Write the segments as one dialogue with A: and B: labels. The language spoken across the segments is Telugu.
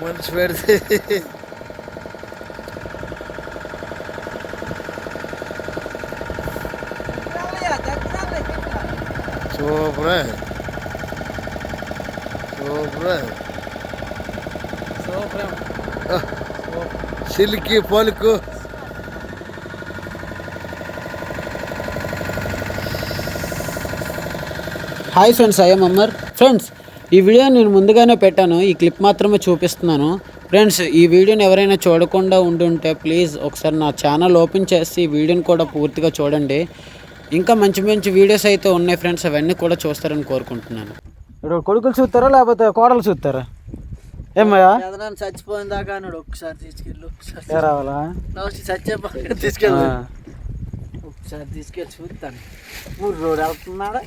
A: మనసు పెడితే సూపర్ సూపర్ సిల్కి పలుకు
B: hi friends I'm Ammar friends ఈ వీడియో నేను ముందుగానే పెట్టాను. ఈ క్లిప్ మాత్రమే చూపిస్తున్నాను. ఫ్రెండ్స్ ఈ వీడియోని ఎవరైనా చూడకుండా ఉండుంటే ప్లీజ్ ఒకసారి నా ఛానల్ ఓపెన్ చేసి ఈ వీడియోని కూడా పూర్తిగా చూడండి. ఇంకా మంచి మంచి వీడియోస్ అయితే ఉన్నాయి ఫ్రెండ్స్ అవన్నీ కూడా చూస్తారని కోరుకుంటున్నాను. ఇప్పుడు కొడుకులు చూస్తారా లేకపోతే కోడలు చూస్తారా? ఏమయ్యా
C: చచ్చిపోయిన దాకా అన్నాడు. ఒకసారి తీసుకెళ్ళి ఒకసారి
B: రావాలా?
C: తీసుకెళ్ళి. ఒకసారి తీసుకెళ్ళి. చూస్తాను. ఊరు రోడ్ వెళ్తున్నాడా?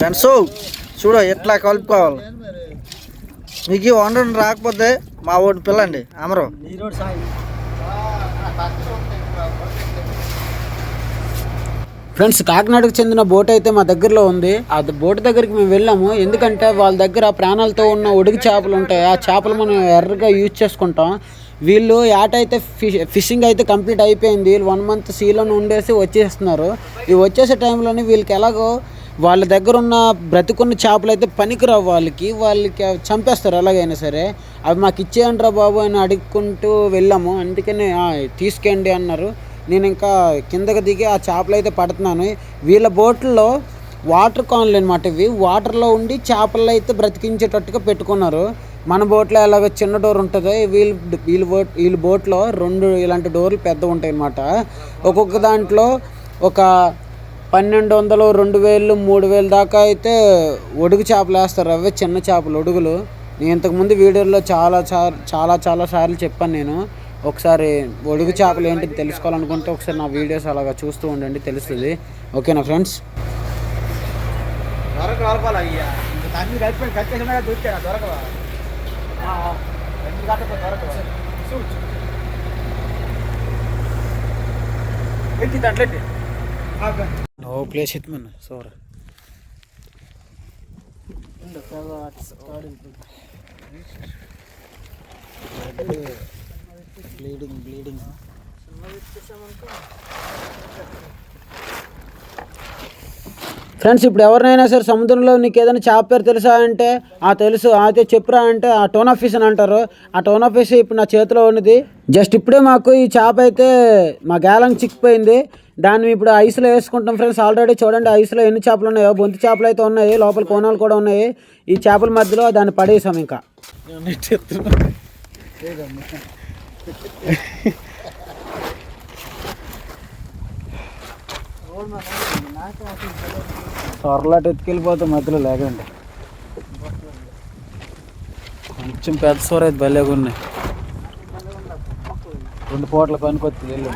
D: ఫ్రెండ్స్ చూడు ఎట్లా కలుపుకోవాలి. మీకు ఈ వండడం రాకపోతే మా ఓటు పిల్లండి అమరు.
B: ఫ్రెండ్స్ కాకినాడకు చెందిన బోట్ అయితే మా దగ్గరలో ఉంది. ఆ బోట్ దగ్గరికి మేము వెళ్ళాము. ఎందుకంటే వాళ్ళ దగ్గర ప్రాణాలతో ఉన్న ఒడిగి చేపలు ఉంటాయి. ఆ చేపలు మనం ఎర్రగా యూజ్ చేసుకుంటాం. వీళ్ళు యాట అయితే ఫిష్ ఫిషింగ్ అయితే కంప్లీట్ అయిపోయింది. వన్ మంత్ సీలోనే ఉండేసి వచ్చేస్తున్నారు. ఇవి వచ్చేసే టైంలోనే వీళ్ళకి ఎలాగో వాళ్ళ దగ్గర ఉన్న బ్రతికున్న చేపలు అయితే పనికిరావు వాళ్ళకి వాళ్ళకి అవి చంపేస్తారు ఎలాగైనా సరే. అవి మాకు ఇచ్చేయండి రా బాబు అని అడుక్కుంటూ వెళ్ళాము. అందుకని తీసుకెండి తీసుకెళ్ళండి అన్నారు. నేను ఇంకా కిందకి దిగి ఆ చేపలు అయితే పడుతున్నాను. వీళ్ళ బోట్లో వాటర్ కాన్లు అనమాట ఇవి. వాటర్లో ఉండి చేపలు అయితే బ్రతికించేటట్టుగా పెట్టుకున్నారు. మన బోట్లో ఎలాగ చిన్న డోర్ ఉంటుందో. వీళ్ళు వీళ్ళ బోట్ వీళ్ళ బోట్లో రెండు ఇలాంటి డోర్లు పెద్ద ఉంటాయి అన్నమాట. ఒక్కొక్క దాంట్లో ఒక పన్నెండు వందలు రెండు వేలు మూడు వేలు దాకా అయితే ఒడుగు చేపలు వేస్తారు అవే చిన్న చేపలు ఒడుగులు. నేను ఇంతకుముందు వీడియోలో చాలా చాలా చాలా చాలా సార్లు చెప్పాను నేను. ఒకసారి ఒడుగు చేపలు ఏంటి తెలుసుకోవాలనుకుంటే ఒకసారి నా వీడియోస్ అలాగా చూస్తూ ఉండండి తెలుస్తుంది. ఓకేనా ఫ్రెండ్స్?
D: దొరకవా దొరకవా ఎత్తి దాంట్లో
B: ఓ ప్లేస్ ఎత్తుమన్న సోర బ్లీడింగ్ బ్లీడింగ్ ఫ్రెండ్స్ ఇప్పుడు ఎవరినైనా సరే సముద్రంలో నీకు ఏదైనా చేప పేరు తెలుసా అంటే ఆ తెలుసు అయితే చెప్పురా అంటే ఆ టోనా ఫిష్ అని అంటారు. ఆ టోనా ఫిష్ ఇప్పుడు నా చేతిలో ఉన్నది. జస్ట్ ఇప్పుడే మాకు ఈ చేప అయితే మా గ్యాలం చిక్కిపోయింది. దాన్ని ఇప్పుడు ఐస్లో వేసుకుంటాం ఫ్రెండ్స్ ఆల్రెడీ చూడండి ఐస్లో ఎన్ని చేపలు ఉన్నాయో. బొంతి చేపలు అయితే ఉన్నాయి లోపల కోణాలు కూడా ఉన్నాయి. ఈ చేపల మధ్యలో దాన్ని పడేసాం ఇంకా. సొరలాట ఎత్తుకెళ్ళిపోతే మధ్యలో లేకండి. కొంచెం పెద్ద సోర అయితే భలేగా ఉన్నాయి. రెండు పూటల పనికొచ్చి వెళ్ళి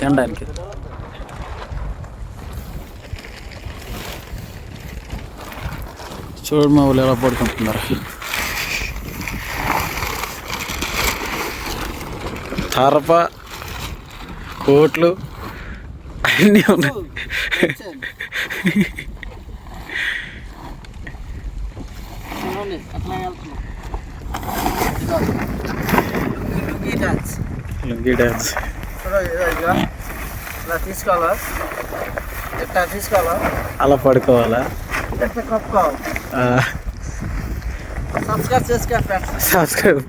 B: తినడానికి. చూడు మా వాళ్ళు ఎలా పడుకుంటున్నారు. తరప కోట్లు. అన్నీ ఉన్నాయి లుంగీ డ్యాన్స్
D: ఇలా తీసుకోవాలా ఇట్లా తీసుకోవాలా
B: అలా పడుకోవాలా?
D: ఇట్లా కప్పుకోవాలి సబ్స్క్రైబ్ ఫ్రెండ్స్
B: సబ్స్క్రైబ్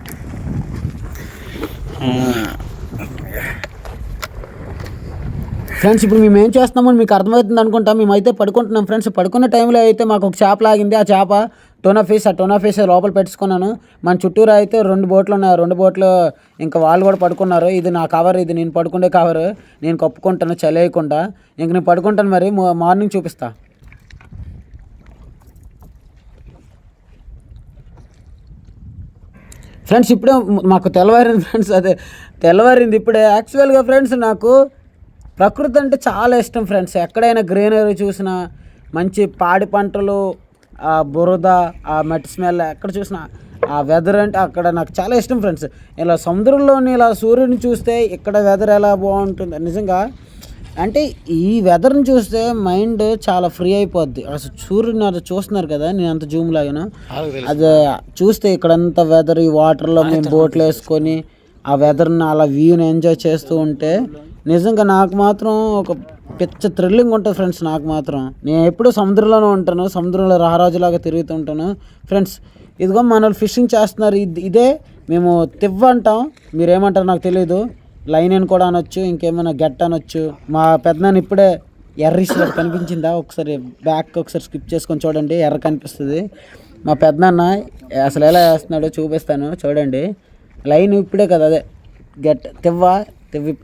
B: ఫ్రెండ్స్ ఇప్పుడు మేము ఏం చేస్తున్నామని మీకు అర్థమవుతుంది అనుకుంటా. మేమైతే పడుకుంటున్నాం. ఫ్రెండ్స్ పడుకున్న టైంలో అయితే మాకు ఒక చేప లాగింది. ఆ చేప టోనా ఫిష్ ఆ టోనా ఫిష్ లోపల పెట్టుకున్నాను. మన చుట్టూరు అయితే రెండు బోట్లు ఉన్నాయి. ఆ రెండు బోట్లు ఇంకా వాళ్ళు కూడా పడుకున్నారు. ఇది నా కవర్ ఇది నేను పడుకునే కవర్ నేను కప్పుకుంటాను చలేయకుండా. ఇంక నేను పడుకుంటాను మరి. మార్నింగ్ చూపిస్తా. ఫ్రెండ్స్ ఇప్పుడే మాకు తెల్లవారింది. ఫ్రెండ్స్ అదే తెల్లవారింది. ఇప్పుడే యాక్చువల్గా ఫ్రెండ్స్ నాకు ప్రకృతి అంటే చాలా ఇష్టం ఫ్రెండ్స్. ఎక్కడైనా గ్రీనరీ చూసినా మంచి పాడి పంటలు ఆ బురద ఆ మట్టి స్మెల్ ఎక్కడ చూసినా ఆ వెదర్ అంటే అక్కడ నాకు చాలా ఇష్టం ఫ్రెండ్స్. ఇలా సముద్రంలోని ఇలా సూర్యుని చూస్తే ఇక్కడ వెదర్ ఎలా బాగుంటుంది నిజంగా అంటే ఈ వెదర్ని చూస్తే మైండ్ చాలా ఫ్రీ అయిపోద్ది. అసలు సూర్యుని అది చూస్తున్నారు కదా నేను అంత జూమ్ లాగాను. అది చూస్తే ఇక్కడంతా వెదర్ ఈ వాటర్లో మేము బోట్లు వేసుకొని ఆ వెదర్ని అలా వ్యూని ఎంజాయ్ చేస్తూ ఉంటే నిజంగా నాకు మాత్రం ఒక పిచ్చ థ్రిల్లింగ్ ఉంటుంది ఫ్రెండ్స్ నాకు మాత్రం. నేను ఎప్పుడూ సముద్రంలోనే ఉంటాను సముద్రంలో రహరాజులాగా తిరుగుతుంటాను ఫ్రెండ్స్ ఇదిగో మన వాళ్ళు ఫిషింగ్ చేస్తున్నారు. ఇది ఇదే మేము తివ్వ అంటాం. మీరేమంటారు నాకు తెలియదు లైన్ అని కూడా అనొచ్చు ఇంకేమైనా గెట్ అనొచ్చు. మా పెద్దనాన్న ఇప్పుడే ఎర్ర కనిపించిందా? ఒకసారి బ్యాక్ ఒకసారి స్కిప్ చేసుకొని చూడండి ఎర్ర కనిపిస్తుంది. మా పెద్దనాన్న అసలు ఎలా వేస్తున్నాడో చూపిస్తాను చూడండి. లైన్ ఇప్పుడే కదా అదే. గెట్ తివ్వ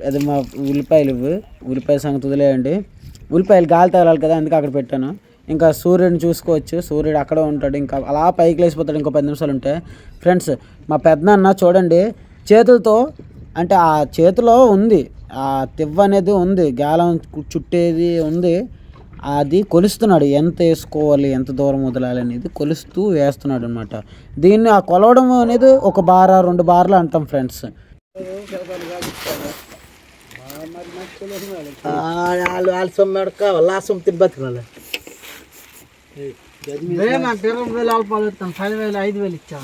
B: అది మా ఉల్లిపాయలు ఇవ్వు. ఉల్లిపాయ సంగతి వదిలేయండి. ఉల్లిపాయలు గాలి తగలాలి కదా అందుకే అక్కడ పెట్టాను. ఇంకా సూర్యుడిని చూసుకోవచ్చు. సూర్యుడు అక్కడ ఉంటాడు. ఇంకా అలా పైకి లేచిపోతాడు ఇంకో పది నిమిషాలు ఉంటే. ఫ్రెండ్స్ మా పెద్దనాన్న చూడండి చేతులతో అంటే ఆ చేతిలో ఉంది. ఆ తివ్వ అనేది ఉంది. గాలం చుట్టేది ఉంది. అది కొలుస్తున్నాడు. ఎంత వేసుకోవాలి ఎంత దూరం వదలాలి అనేది కొలుస్తూ వేస్తున్నాడు అనమాట దీన్ని ఆ కొలవడం అనేది ఒక బార రెండు బార్లు అంటాం ఫ్రెండ్స్.
C: వాళ్ళు వాళ్ళ సొమ్మెడు కావాలి ఆ సొమ్ము తిని బతికినాలి ఇరవై వేలు అల్పాలు పది వేలు ఐదు వేలు ఇచ్చా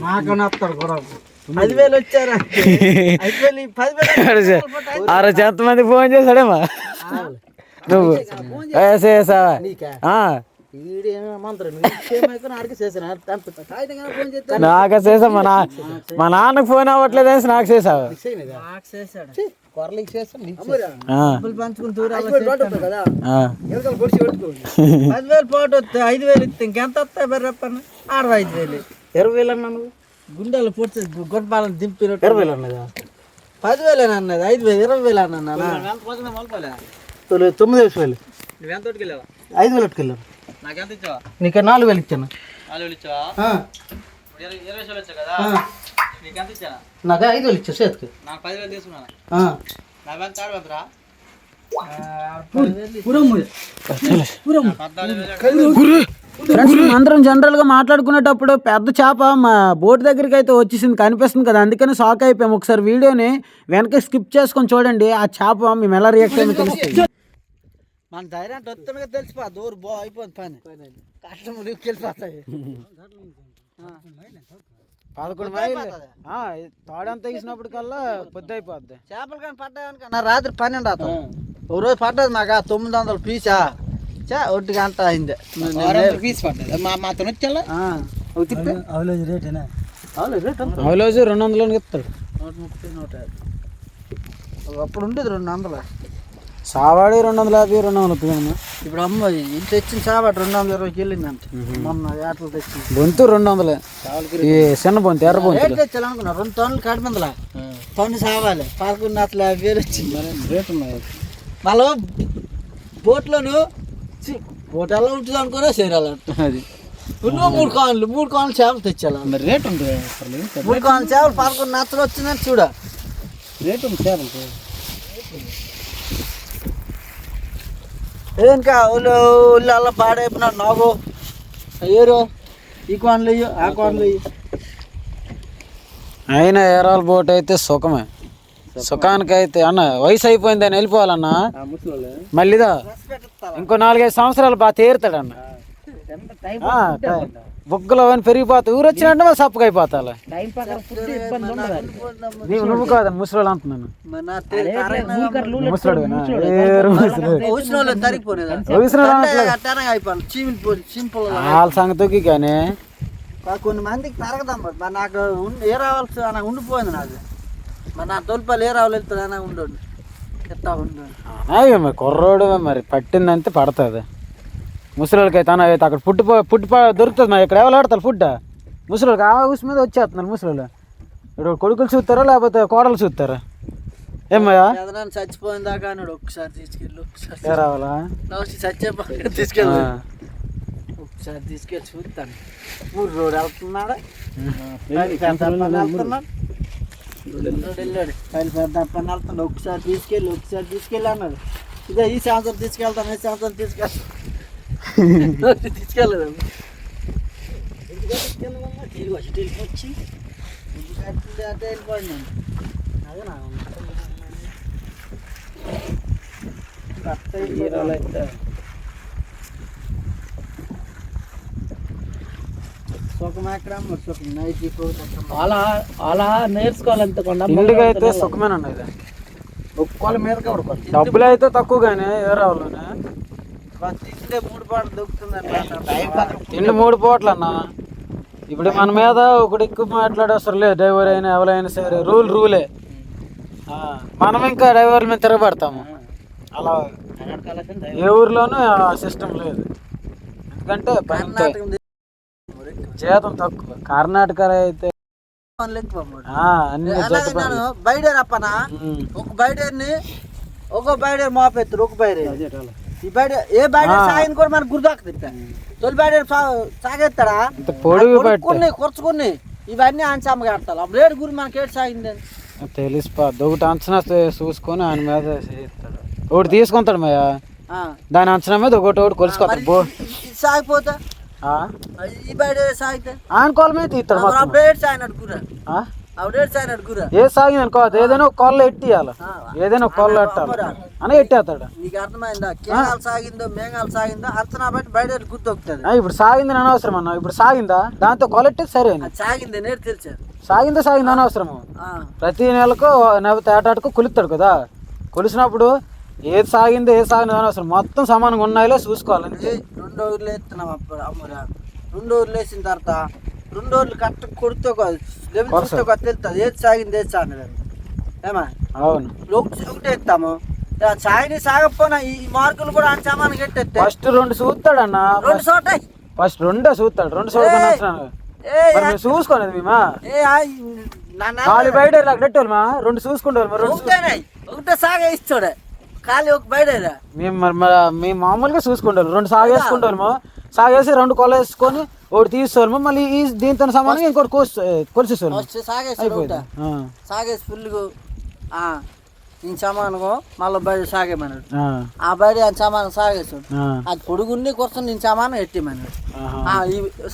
C: నాకన్నా వస్తాడు గురకు ఐదు వేలు వచ్చారా ఐదు వేలు ఈ పదివేలు
B: ఆరో ఎంతమంది ఫోన్ చేశాడేమా నువ్వు వేసేసావా నాకు చేసా మా నా మా నాన్నకు ఫోన్ అవ్వట్లేదు అనేసి నాకు చేసావు.
C: పదివేలు పాటు వస్తే ఐదు వేలు ఇస్తే ఇంకెంత వస్తాయి బర్రె చెప్పండి ఆరు ఐదు వేలు? ఇరవై వేలు అన్నాను గుండెలు పొడిచి గొడ్డపాలను దింపినట్టు. ఇరవై వేలు అన్నదా? పదివేలు అన్నది ఐదు వేలు ఇరవై వేలు అన్నా తొమ్మిది తొమ్మిది వేలు. ఐదు వేలు పట్టుకెళ్ళాను నీకు నాలుగు వేలు ఇచ్చాను. నాకు ఐదు వేలు ఇచ్చా చేతికి. ఆ.
B: ఫ్రెండ్స్ అందరం జనరల్గా మాట్లాడుకునేటప్పుడు పెద్ద చేప మా బోట్ దగ్గరికి అయితే వచ్చేసింది కనిపిస్తుంది కదా. అందుకని షాక్ అయిపోయాం. ఒకసారి వీడియోని వెనక స్కిప్ చేసుకొని చూడండి. ఆ చేప మేము ఎలా రియాక్ట్ అయ్యామో తెలుస్తుంది.
C: మన ధైర్యం అంటే వస్తుండగా తెలిసిపో దూరు బో అయిపోయింది పని. కష్టం వెళ్ళిపోతాయి
B: పదకొండు మైళ్ళు. తాడంతా తీసినప్పుడు కల్లా పొద్దు అయిపోద్ది.
C: చేపలు కానీ పడ్డాయనుకన్నా రాత్రి పన్నెండు అతను ఒక రోజు పడ్డది మాకు తొమ్మిది వందల పీసా చా ఒంటి గంట అయింది. పీస్ పడ్డది. మా మాతో వచ్చా
B: అవలోజు రెండు వందలు ఇస్తాడు
C: నూట ముప్పై నూట యాభై. అప్పుడు ఉండేది రెండు వందలు.
B: సావాడి రెండు వందల యాభై రెండు వందల ముప్పై
C: ఇప్పుడు అమ్మ ఇంత తెచ్చిన చాబట్ రెండు వందల ఇరవైకి వెళ్ళిందంట మొన్న ఏటలు తెచ్చింది.
B: బొంతు రెండు వందలే ఈ చిన్న బొంతు ఎర్ర బొంతు
C: తెచ్చాలనుకున్నా రెండు టన్నులు కడిమందలా. టన్ను సావాలి పదకొండు అట్ల యాభై వేలు వచ్చింది. రేట్ ఉన్నాయి మళ్ళీ బోట్లోను బోట్ ఎలా ఉంటుంది అనుకున్నా చేరాలంట
B: అది.
C: నువ్వు మూడు కాన్లు మూడు కాన్లు చేపలు తెచ్చాలా? మరి రేట్ ఉంటుంది మూడు కాన్లు చేపలు పదకొండు నచ్చలు వచ్చిందని చూడ. రేట్ ఉంది చేపలు ఏంకా ఒళ్ళు ఒళ్ళు అలా పాడైపోయినాడు నాకు. ఏరు ఈ కాన్లు ఇయ్యు ఆ కాన్లు ఇయ్యు.
B: అయినా ఏరాల బోట్ అయితే సుఖమే. సుఖానికైతే అన్న వయసు అయిపోయింది అని వెళ్ళిపోవాలన్నా? మళ్ళీదా? ఇంకో నాలుగైదు సంవత్సరాలు బాగా తీరుతాడన్న. బుగ్గలు అవన్నీ పెరిగిపోతాయి. ఊరు వచ్చినట్టు మరి సప్పగా అయిపోతా
C: టైం ప్రకారం ఫుడ్ ఇబ్బంది ఉండదు
B: నీవు నువ్వు కాదని ముసలోళ్ళు అంటున్నాను. ముసలోడు
C: వాళ్ళు
B: సంగతికి కానీ.
C: కొన్ని మందికి తరగదాం మరి నాకు ఉండి ఏ రావాల్సి నాకు ఉండిపోయింది నాకు. మరి నా తొలిపల్లి ఏ రావాలి ఉండడు ఎత్తా ఉండడు
B: అయ్యో మరి కుర్రోడు మరి? పట్టిందంటే పడుతుంది. ముసలికి అన్న అయితే అక్కడ పుట్టి పుట్టి దొరుకుతుంది మరి ఇక్కడ. ఎవరు ఆడతారు ఫుడ్ ముసలికి ఆ ఊసి మీద వచ్చేస్తున్నారు ముసలి ఇప్పుడు కొడుకులు చూస్తారా లేకపోతే కోడలు చూస్తారా? ఏమయ్యా
C: చచ్చిపోయిన దాకా అన్నాడు. ఒక్కసారి తీసుకెళ్ళి ఒకసారి చచ్చిపోయి తీసుకెళ్ళి. ఒకసారి తీసుకెళ్ళి. చూస్తాను. ఊరు రోడ్ వెళ్తున్నాడా? వెళ్ళాడు పైన వెళ్తున్నాడు. ఒకసారి తీసుకెళ్ళి ఒకసారి తీసుకెళ్ళి అన్నాడు. ఇదే ఈ సంవత్సరం తీసుకెళ్తాను ఈ సంవత్సరం తీసుకెళ్తాను. తీసుకెళ్ళలేదు? కట్టింది అటే వెళ్ళిపోయింది సుఖం నైట్ అలా అలా నేర్చుకోవాలంత కొండ
B: ఇంటికి అయితే సుఖమేనండి ఇది.
C: ఒక్కోళ్ళ మీద
B: డబ్బులు అయితే తక్కువగానే ఏ రావాలని
C: తింటే మూడు పాటలు దొక్కుతుంది
B: తిండి మూడు పూటలు అన్న. ఇప్పుడు మన మీద ఒకటి ఎక్కువ మాట్లాడేస్తారు లేదు డ్రైవర్ అయినా ఎవరైనా సరే. రూల్ రూలే. మనం ఇంకా డ్రైవర్ల మీద తిరగబడతాము. అలా ఏ ఊర్లోనూ ఆ సిస్టమ్ లేదు. ఎందుకంటే జీతం తక్కువ. కర్ణాటక అయితే.
C: బయటేరప్పనా
B: ఉమ్.
C: ఒక బయటని ఒక బయట మోపెత్తురు ఒక బయట బయట ఏ బయట
B: ఆ.
C: సాగిన కూడా మనకు గుర్తాకుతుంది తొలి బయట సాగేస్తాడా? కొన్ని కొరచుకుని ఇవన్నీ ఆన్సమ్మగా ఆడతారు అప్పుడు ఏడు గురి మనకి ఏడు సాగింది?
B: తెలిసిపోద్ది. ఒకటి అంచనా చూసుకొని ఆయన మీద ఒకటి తీసుకుంటాడు మయ్య.
C: ఆ.
B: దాని అంచనా మీద ఒకటి ఒకటి కొలుసుకొస్తాడు బో.
C: సాగిపోతా?
B: ఆ?
C: ఈ బయట సాగితే?
B: ఆయన మీద తీస్తాడు
C: అప్పుడు ఏడు సాగినట్టు
B: ఏ సాగింది అనుకో అది ఏదైనా ఒక కోళ్ళ ఎట్టియాల. ఏదైనా ఒక కోళ్ళ ఎట్టాలి అని ఎట్టేస్తాడు.
C: నీకు అర్థమైందా? కేగాలు సాగిందో మేఘాలు సాగిందో అంచనా బట్టి బయట గుర్తొక్కుతుంది
B: ఆ, ఇప్పుడు సాగింది అనవసరం అన్న. ఇప్పుడు సాగిందా? దాంతో కొలెట్టి సరే
C: సాగింది
B: సాగిందా సాగింది అనవసరము? ప్రతి నెలకు నెల తేటాటకు కొలుస్తాడు కదా. కొలిసినప్పుడు ఏది సాగిందో ఏది సాగిందో అనవసరం. మొత్తం సమానంగా ఉన్నాయిలే చూసుకోవాలి.
C: రెండు ఊర్లు వేస్తున్నాం అప్పుడు అమ్మురా. రెండు ఊర్లు వేసిన తర్వాత రెండు ఊర్లు కరెక్ట్ కొడితే కాదు చూస్తే కాదు తెలుస్తుంది. ఏది సాగింది ఏది సాగినది ఏమా?
B: అవును.
C: ఒకటి ఎత్తాము ఆ సాగిని సాగకపోయినా ఈ మార్కులు కూడా అంత సమానం ఎట్టేస్తే
B: ఫస్ట్ రెండు చూస్తాడన్న
C: రెండు చోట
B: ఫస్ట్ రెండే చూస్తాడు రెండు మేము చూసుకోలేదు మేమా?
C: ఆ,
B: ఖాళీ బయట ఇలా కట్టేవాళ్ళు మా? రెండు చూసుకుంటారు మరి రెండు
C: ఒకటే సాగే ఇస్తాడు ఖాళీ ఒక బయట
B: మేము మరి మేము మామూలుగా చూసుకుంటారు రెండు సాగేసుకుంటాము సాగేసి రెండు కొల వేసుకొని ఒకటి తీసుకోవాలి మళ్ళీ ఈ దీంతో సమానంగా ఇంకోటి కోసి
C: ఒకట
B: ఆ,
C: సాగేసి ఫుల్గా ఇంక సమానము మళ్ళీ బయట సాగేమన్నాడు.
B: ఆ,
C: ఆ బయట ఆయన సమానం సాగేస్తాడు
B: ఆ,
C: అది పొడుగుండి కోసం నేను సమానం ఎట్టిమన్నాడు.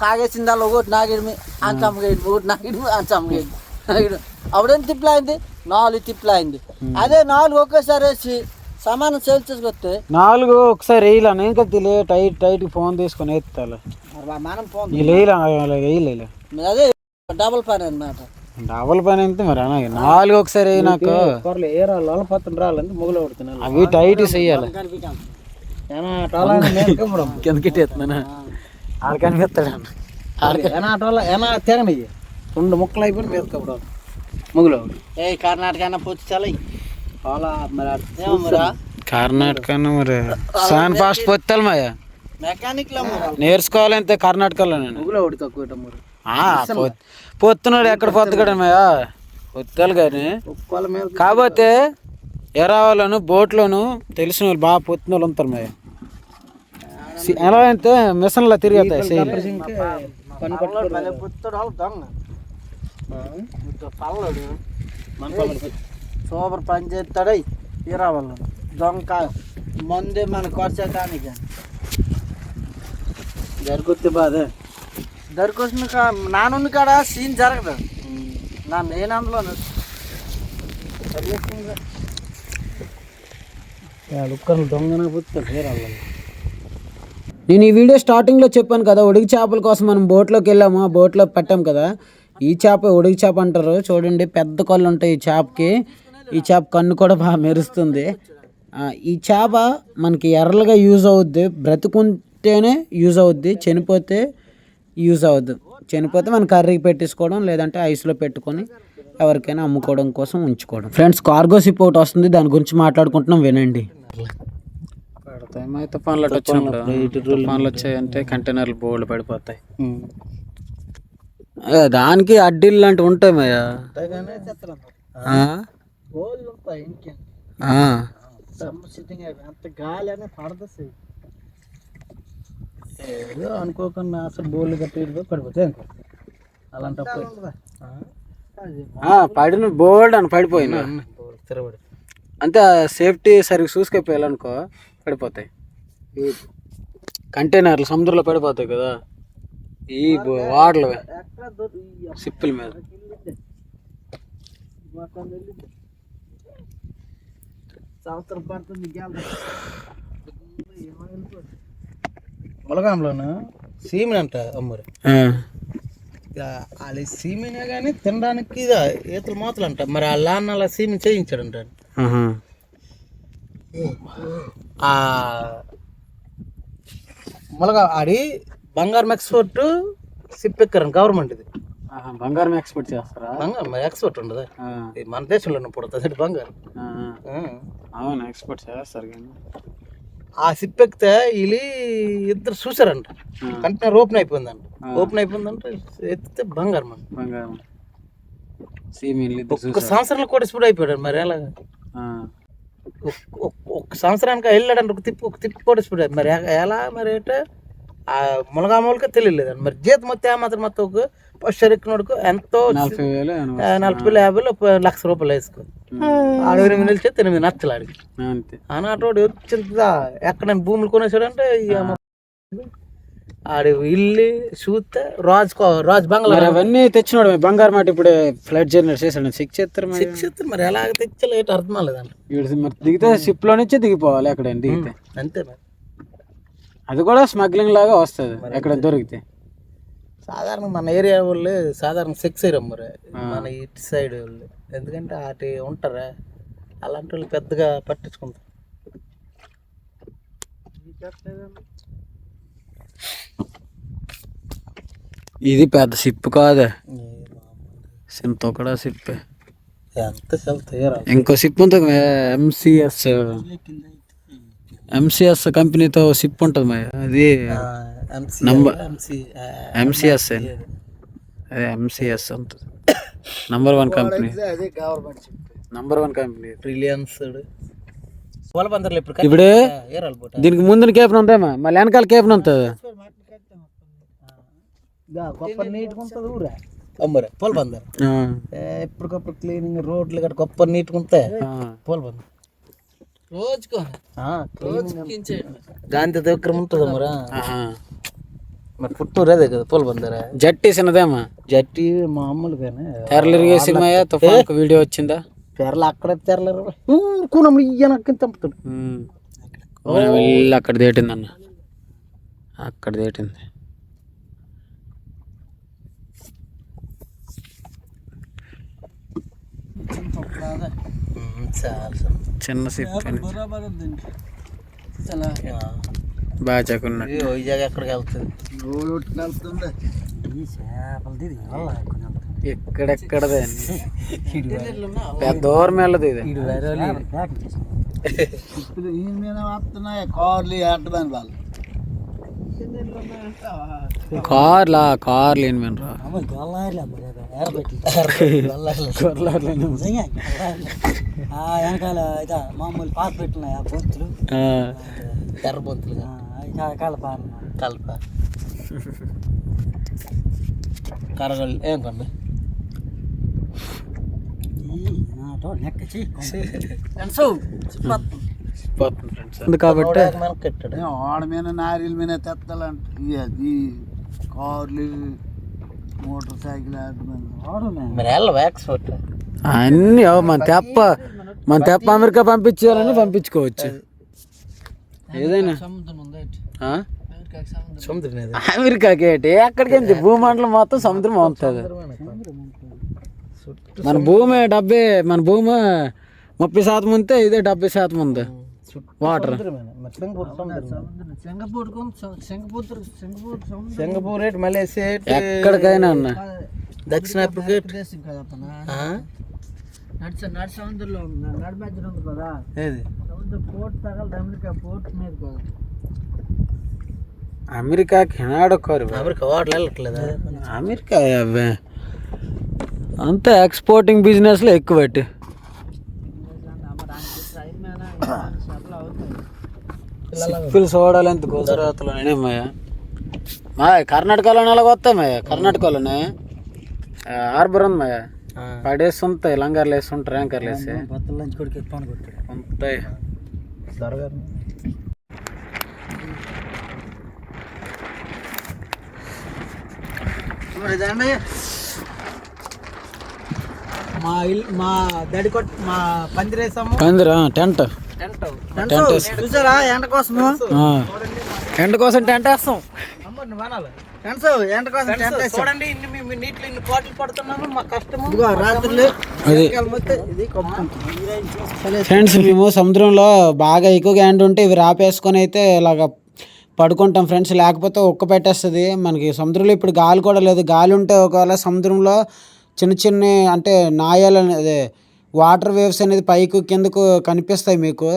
C: సాగేసిన దానిలో ఒకటి నాగిడిమి అంచమ్మగేది ఒకటి నాగిడిమి అంచమ్మగేది నాగిడు. అప్పుడేం తిప్పులు అయింది? నాలుగు తిప్పులు అయింది. అదే నాలుగు ఒకేసారి వేసి సమానం సేల్ చేసుకొస్తే
B: నాలుగు ఒకసారి వేయలేను ఇంకా తెలియ టైట్ టైట్ ఫోన్ తీసుకొని ఎత్తాలి.
C: మనం పోంది
B: వీళ్ళు వేయలే వేయలే
C: అదే డబుల్ పని అనమాట
B: డబల్ పని ఎంత మరి అన్న నాలుగు ఒకసారి వేయి నాకు
C: ఏ రాళ్ళు పత్రం రాళ్ళంటే మొగలు పడుతున్నాను
B: అవి టైట్ చెయ్యాలి
C: కనిపించాను
B: కిందకి ఎత్తున్నాను ఆడ కనిపిస్తాడు అన్న
C: ఏనా ఏనా తెగని రెండు ముక్కలు అయిపోయి మీద కప్పుడు ముగ్గులు ఏ కర్ణాటక అన్న పోతే చాలా అలా మరి అర్థం మరా
B: కర్ణాటక మరి సాన్ ఫాస్ట్ పొత్తాలి మాయ
C: మెకానిక్లో
B: నేర్చుకోవాలంటే కర్ణాటకలో నేను. పొత్తున్నాడు ఎక్కడ పొత్తుకడం మాయా పొత్తాలి కానీ. కాకపోతే ఎరావాలను బోట్లోను తెలిసిన వాళ్ళు బాగా పొత్తిన వాళ్ళు ఉంటారు మాయ సి- ఎలా అంటే మిషన్లో
C: పల్లడు. సూపర్ పని చేస్తాడు ఇరా వాళ్ళు దొంగ మందే మన కొరచేదానికి జరుగుద్ది బాధే. దొరికొచ్చిన కా నానున్న కాడ సీన్ జరగదు. నా నేను అందులో దొంగన
B: నేను ఈ వీడియో స్టార్టింగ్లో చెప్పాను కదా ఉడికి చేపల కోసం మనం బోట్లోకి వెళ్ళాము ఆ బోట్లో పెట్టాం కదా. ఈ చేప ఉడికి చేప అంటారు. చూడండి పెద్ద కళ్ళు ఉంటాయి ఈ చేపకి. ఈ చేప కన్ను కూడా బాగా మెరుస్తుంది. ఈ చేప మనకి ఎర్రలుగా యూజ్ అవుద్ది. బ్రతుకుంటేనే యూజ్ అవుద్ది. చనిపోతే యూజ్ అవుద్ది. చనిపోతే మనం కర్రీకి పెట్టేసుకోవడం లేదంటే ఐస్లో పెట్టుకొని ఎవరికైనా అమ్ముకోవడం కోసం ఉంచుకోవడం. ఫ్రెండ్స్ కార్గో షిప్ ఒకటి వస్తుంది. దాని గురించి మాట్లాడుకుంటున్నాం. వినండి. అటు వచ్చినప్పుడు తుఫాన్లు వచ్చాయంటే కంటైనర్లు బోల్డ్ పడిపోతాయి. దానికి అడ్డీలు లాంటివి ఉంటాయి మయ్యా.
C: గాలి అనేది పడదు ఏదో అనుకోకుండా అసలు బోళ్ళు కట్టి పడిపోతాయి అనుకో. అలాంటప్పుడు.
B: ఆ, పడిన బోల్డ్ అని పడిపోయినా.
C: తిరగబడి
B: అంతే సేఫ్టీ సరిగ్గా చూసుకెళ్ళాలనుకో పడిపోతాయి. కంటైనర్లు సముద్రంలో పడిపోతాయి కదా. ఈ వాడలు సిప్పుల మీద.
C: సంవత్సరం పడుతుంది
D: ములగాంలోను సీమెన్ అంట అమ్మరు.
B: ఆ,
D: వాళ్ళ సీమెనే కానీ తినడానికి ఈతలు మూతలు అంట. మరి వాళ్ళ నాన్న అలా సీమెన్ చేయించాడంట
B: ఆహా.
D: ఆ ములగా ఆడి బంగారం ఎక్స్పోర్ట్ సిప్ గవర్నమెంట్ ఇది.
B: బంగారం ఎక్స్పోర్ట్ చేస్తారా?
D: బంగారం ఎక్స్పోర్ట్ ఉండదు?
B: ఆ,
D: మన దేశంలోనే పుడుతుంది బంగారం.
B: ఆ, ఆ.
D: ఆ.
B: అవును ఎక్స్పోర్ట్ చేస్తారు కానీ.
D: ఆ సిప్ ఎక్కితే వీళ్ళు ఇద్దరు చూసారంట కంటైనర్ ఓపెన్ అయిపోయిందంట. ఓపెన్ అయిపోయిందంట ఎత్తితే బంగారం అంట.
B: బంగారం. సీమీన్లు ఇద్దరు
D: ఒక సంవత్సరంలో కూడా స్పీడ్ అయిపోయాడు మరి ఎలా
B: ఆ,
D: ఒక్- ఒక్- ఒక సంవత్సరానికి వెళ్ళాడంటే ఒక తిప్పి ఒక తిప్పి కూడా స్పీడ్. మరి ఎలా మరి అంటే ఆ మునగామూలకే తెలియలేదండి మరి జీతం మొత్తం మాత్రం మొత్తం ఒక ఫస్ట్ ఎక్కినోడుకు ఎంతో
B: నలభై వేలు
D: యాభై లక్ష రూపాయలు వేసుకో ఆడ ఎనిమిది నిలిచి ఎనిమిది నచ్చలు ఆడికి.
B: అంతే.
D: ఆనాటోడు వచ్చిందా? ఎక్కడ భూములు కొనేసాడంటే అమ్మ ఆడి ఇల్లు చూస్తే రాజు కో- రాజు బంగ్లా.
B: అవన్నీ తెచ్చినాడు బంగారం మాట ఇప్పుడు ఫ్లైట్ జర్నీ చేశాడు. చెక్ చేస్తారు మరి.
D: శిక్ష ఇస్తే మరి. ఎలాగ తెచ్చలేట అర్థం
B: వీడు మరి దిగితే షిప్లో నుంచే దిగిపోవాలి ఎక్కడ దిగితే.
D: అంతే మరి.
B: అది కూడా స్మగ్లింగ్ లాగా వస్తుంది. ఎక్కడ దొరికితే.
D: సాధారణ మన ఏరియా వాళ్ళు సాధారణ సెక్స్ ఏరియా మరి. మన ఇటు సైడ్ వాళ్ళు. ఎందుకంటే అటు ఉంటారా? అలాంటి వాళ్ళు పెద్దగా పట్టించుకుంటారు.
B: ఇది పెద్ద షిప్ కాదు. సింతో కూడా షిప్
D: ఎంత
B: ఇంకో షిప్ ఉంటుంది ఎంసీఎస్ ఎంసీఎస్ కంపెనీతో షిప్ ఉంటుంది మరి అది. నంబర్
D: ఎంసీ
B: ఎంసీఎస్ అదే ఎంసీఎస్ ఉంటుంది నంబర్ వన్ కంపెనీ
A: అదే government
B: number one company
D: Reliance ఇప్పుడు
B: దీనికి ముందు కేపన్ ఉందేమా మళ్ళీ వెనకాల కేపన్ ఉంటుంది?
D: గొప్ప నీట్గా ఉంటుంది ఊరా. అమ్మరే పూల బందర్ ఎప్పటికప్పుడు క్లీనింగ్ రోడ్లు గట్ట గొప్ప నీట్గా ఉంటాయి? పూల బందర్ గాంధీ దగ్గర ఉంటుంది అమ్మరా మరి పుట్టూరు అదే కదా పూల బందరా?
B: జట్టి చిన్నదేమా
D: జట్టి మామూలుగానే.
B: ఎర్ల ఇరిగేసింగ్ అయ్యా తుఫాన్ వీడియో వచ్చిందా?
D: తెరలు అక్కడ తెరలేరు. ఊరుకున్నాము ఇయ్యనక్క చంపుతాడు
B: అక్కడ దేటింది అన్న అక్కడ దేటింది
D: చాలా
B: చిన్న సిప్ బాగా చెక్కున్నాడు
D: ఇది వైజాగ్ ఎక్కడికి వెళ్తుంది?
A: వెళ్తుండే
B: ఎక్కడెక్కడదే పెద్ద దూరం వెళ్ళదు ఇది.
A: మీద వస్తున్నాయి కార్లు ఆటదాని వాళ్ళు.
B: కార్లా కార్లు ఏం మేము రా
C: వెనకాల ఇదా మామూలు పాత పెట్టినాయి ఆ పొత్తులు
D: ఎర్ర బొంతులుగా
C: కలప
D: కలప కరగలు ఏం కొండ
B: కాబట్టి
D: మనకు కట్టాడు.
A: ఆడ మీద నారీల మీద తెత్తాలంట. ఈ కార్లు మోటార్ సైకిల్
B: అన్ని ఓ, మన తెప్ప మన తెప్ప అమెరికా పంపించాలని పంపించుకోవచ్చు. ఏదైనా? అమెరికాకి ఏంటి? ఎక్కడికి ఏంటి? భూమండలం మొత్తం సముద్రం ఉంటుంది మన భూమి డెబ్బై మన భూమి ముప్పై శాతం ఉంటే ఇదే డెబ్బై శాతం ఉంది. వాటర్.
D: సింగపూర్ సముద్రం
C: సింగపూర్ సింగపూర్ సింగపూర్ సముద్రం.
D: సింగపూర్ రేట్ మలేసియా రేట్
B: ఎక్కడికైనా అన్న.
D: దక్షిణాఫ్రికా?
C: నడిచ నడి సముద్రంలో ఉంది. నడి మధ్యలో ఉంది కదా.
D: ఏది?
C: సముద్రం పోర్ట్ తగలదు. అమెరికా పోర్ట్ మీద కదా.
B: ఆడుకోరు
D: అమెరికా వాటర్ వెళ్ళట్లేదా?
B: అమెరికా అవే. అంతా ఎక్స్పోర్టింగ్ బిజినెస్లో ఎక్కువ పెట్టి సిప్పులు చూడాలి ఎంత గుజరాత్లో నేనేమయ్యా మా కర్ణాటకలోనే అలాగ వస్తామయ్యా కర్ణాటకలోనే. హార్బర్ ఉంది మాయా. పడేసి ఉంటాయి లంగార్లు వేసి. ఉంటారు యాంకర్లు వేసి ఉంటాయి.
C: మా ఇల్లు మా దడి కొట్ మా పందిరేసాము
B: పందిరా టెంట్.
C: టెంట్ చూసారా ఎండ
B: కోసం టెంట్ వేస్తాం.
C: ఫ్రెండ్స్ ఎండ కోసం టెంట్ వేసాం.
D: చూడండి ఇన్ని మేము నీటిలో ఇన్ని కోట్లు పడుతున్నాము మా కష్టము.
C: ఇదిగో రాత్రులు
B: అది.
C: ఎండకాలం వస్తే ఇది
B: ఫ్రెండ్స్ మేము సముద్రంలో బాగా ఎక్కువగా ఎండ ఉంటే ఇవి రాపేసుకొని అయితే ఇలాగ పడుకుంటాం ఫ్రెండ్స్. లేకపోతే ఉక్క పెట్టేస్తుంది. మనకి సముద్రంలో ఇప్పుడు గాలి కూడా లేదు. గాలి ఉంటే ఒకవేళ సముద్రంలో చిన్న చిన్న అంటే నాయాలు అదే వాటర్ వేవ్స్ అనేది పైకి కిందకు కనిపిస్తాయి మీకు.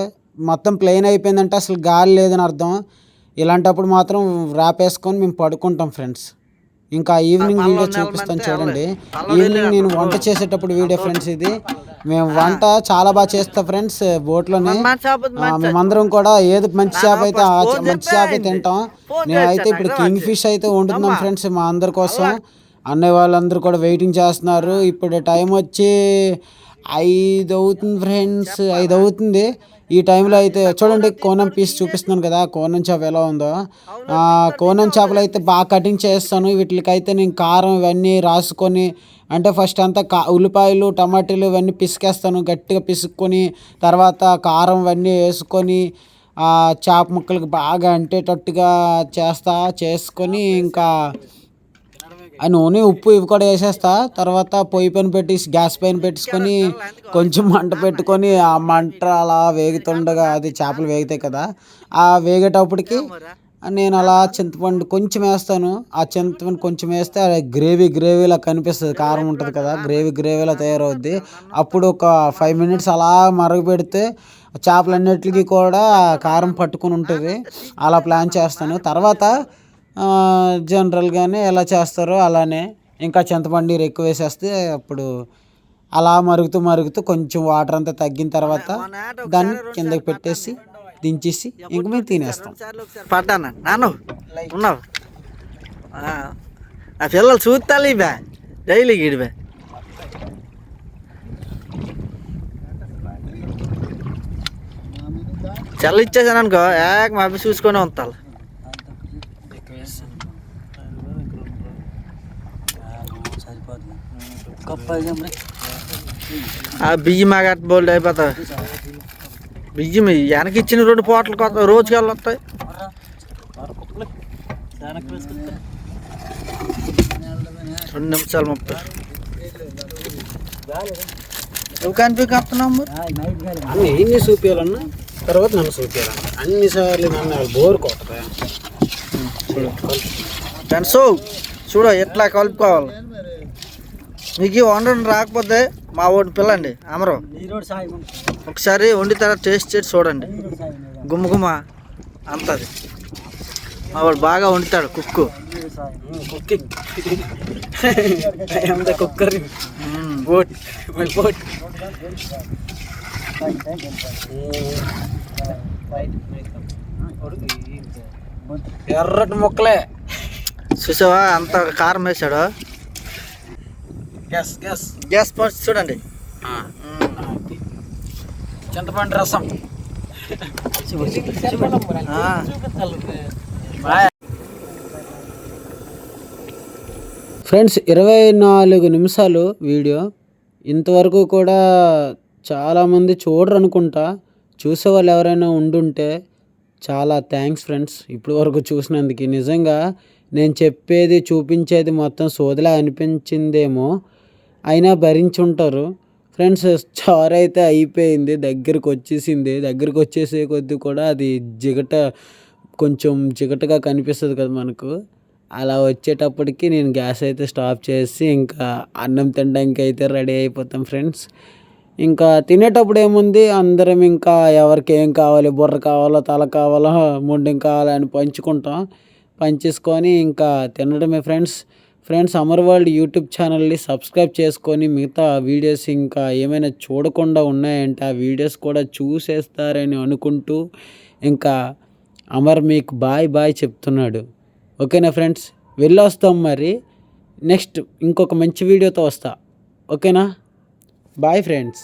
B: మొత్తం ప్లెయిన్ అయిపోయిందంటే అసలు గాలి లేదని అర్థం. ఇలాంటప్పుడు మాత్రం రాపేసుకొని మేము పడుకుంటాం ఫ్రెండ్స్. ఇంకా ఈవినింగ్ వీడియో చూపిస్తాను చూడండి. ఈవినింగ్ నేను వంట చేసేటప్పుడు వీడియో ఫ్రెండ్స్ ఇది. మేము వంట చాలా బాగా చేస్తాం ఫ్రెండ్స్ బోట్లోనే. మేమందరం కూడా ఏది మంచి చేప అయితే మంచి చేప అయితే తింటాం. నేనైతే ఇప్పుడు కింగ్ ఫిష్ అయితే వండుతున్నాం ఫ్రెండ్స్ మా అందరి కోసం. అన్నయ్య వాళ్ళందరూ కూడా వెయిటింగ్ చేస్తున్నారు. ఇప్పుడు టైం వచ్చి ఐదు అవుతుంది ఫ్రెండ్స్ ఐదు అవుతుంది ఈ టైంలో అయితే చూడండి కోనం పీస్ చూపిస్తున్నాను కదా కోనం చేప ఎలా ఉందో. కోనం చేపలు అయితే బాగా కటింగ్ చేస్తాను. వీటికైతే నేను కారం ఇవన్నీ రాసుకొని అంటే ఫస్ట్ అంతా కా ఉల్లిపాయలు టమాటీలు ఇవన్నీ పిసికేస్తాను. గట్టిగా పిసుక్కొని తర్వాత కారం ఇవన్నీ వేసుకొని చేప ముక్కలకు బాగా అంటేటట్టుగా చేస్తా చేసుకొని ఇంకా ఆ నూనె ఉప్పు ఇవి కూడా వేసేస్తా. తర్వాత పొయ్యి పైన పెట్టి గ్యాస్ పైన పెట్టుకొని కొంచెం మంట పెట్టుకొని ఆ మంట అలా వేగుతుండగా అది చేపలు వేగుతాయి కదా. ఆ వేగేటప్పటికి నేను అలా చింతపండు కొంచెం వేస్తాను. ఆ చింతపండు కొంచెం వేస్తే అది గ్రేవీ గ్రేవీలా కనిపిస్తుంది. కారం ఉంటుంది కదా గ్రేవీ గ్రేవీలా తయారవుద్ది. అప్పుడు ఒక ఫైవ్ మినిట్స్ అలా మరగబెడితే చేపలన్నిటికీ కూడా కారం పట్టుకొని ఉంటుంది. అలా ప్లాన్ చేస్తాను. తర్వాత జనరల్గానే ఎలా చేస్తారో అలానే ఇంకా చింతపండు నీరు ఎక్కువ వేసేస్తే అప్పుడు అలా మరుగుతూ మరుగుతూ కొంచెం వాటర్ అంతా తగ్గిన తర్వాత దాన్ని కిందకి పెట్టేసి దించేసి ఇంక మేము తినేస్తాం.
C: పడ్డాను? నాను ఉన్నావు. ఆ పిల్లలు చూస్తాలి బా. డైలీ గిడిబే చల్ల ఇచ్చేసాను అనుకో ఏక మా చూసుకొని ఉంటాను బియ్యం మాగట్ బోల్డ్ అయిపోతాయి. బియ్యం వెనక ఇచ్చిన రెండు పూటలు కొత్త రోజుకి వస్తాయి. రెండు నిమిషాలు ముప్పై. నువ్వు కనిపించుతున్నావు
B: అన్ని ఎన్ని చూపించాలన్నా తర్వాత నన్ను చూపించాలన్న అన్ని సార్లు నన్ను బోర్ కొట్టదా
C: ఫ్రెండ్స్ చూడు ఎట్లా కలుపుకోవాలి? మీకు వండడం రాకపోతే మా ఓడి పిల్లండి అమరు. ఒకసారి వండి తర్వాత టేస్ట్ చేసి చూడండి. గుమ్మ గుమ్మ అంతది. మా వాడు బాగా వండుతాడు cook.
B: Cooker boat my boat ఎర్రటి ముక్కలే.
C: చూసావా అంత కారం వేసాడు
B: గ్యాస్ గ్యాస్
C: గ్యాస్ పోస్ట్ చూడండి.
B: చింతపండు రసం. ఫ్రెండ్స్ ఇరవై నాలుగు నిమిషాలు వీడియో. ఇంతవరకు కూడా చాలామంది చూడరు అనుకుంటా చూసే వాళ్ళు ఎవరైనా ఉండుంటే చాలా థ్యాంక్స్ ఫ్రెండ్స్ ఇప్పటి వరకు చూసినందుకు. నిజంగా నేను చెప్పేది చూపించేది మొత్తం సోదిలా అనిపించిందేమో. అయినా భరించుంటారు. ఫ్రెండ్స్ చారు అయితే అయిపోయింది. దగ్గరికి వచ్చేసింది. దగ్గరికి వచ్చేసే కొద్దీ కూడా అది జిగట కొంచెం జిగటగా కనిపిస్తుంది కదా మనకు. అలా వచ్చేటప్పటికి నేను గ్యాస్ అయితే స్టాప్ చేసి ఇంకా అన్నం తినడానికి అయితే రెడీ అయిపోతాం ఫ్రెండ్స్. ఇంకా తినేటప్పుడు ఏముంది? అందరం ఇంకా ఎవరికి ఏం కావాలి? బుర్ర కావాలో? తల కావాలో? ముండం కావాలో? అని పంచుకుంటాం. పంచేసుకొని ఇంకా తినడమే friends. Friends Amar world YouTube ఛానల్ని సబ్స్క్రైబ్ చేసుకొని మిగతా వీడియోస్ ఇంకా ఏమైనా చూడకుండా ఉన్నాయంటే ఆ వీడియోస్ కూడా చూసేస్తారని అనుకుంటూ ఇంకా అమర్ మీకు బాయ్ బాయ్ చెప్తున్నాడు. ఓకేనా ఫ్రెండ్స్? వెళ్ళొస్తాం మరి. నెక్స్ట్ ఇంకొక మంచి వీడియోతో వస్తా. ఓకేనా? Bye friends.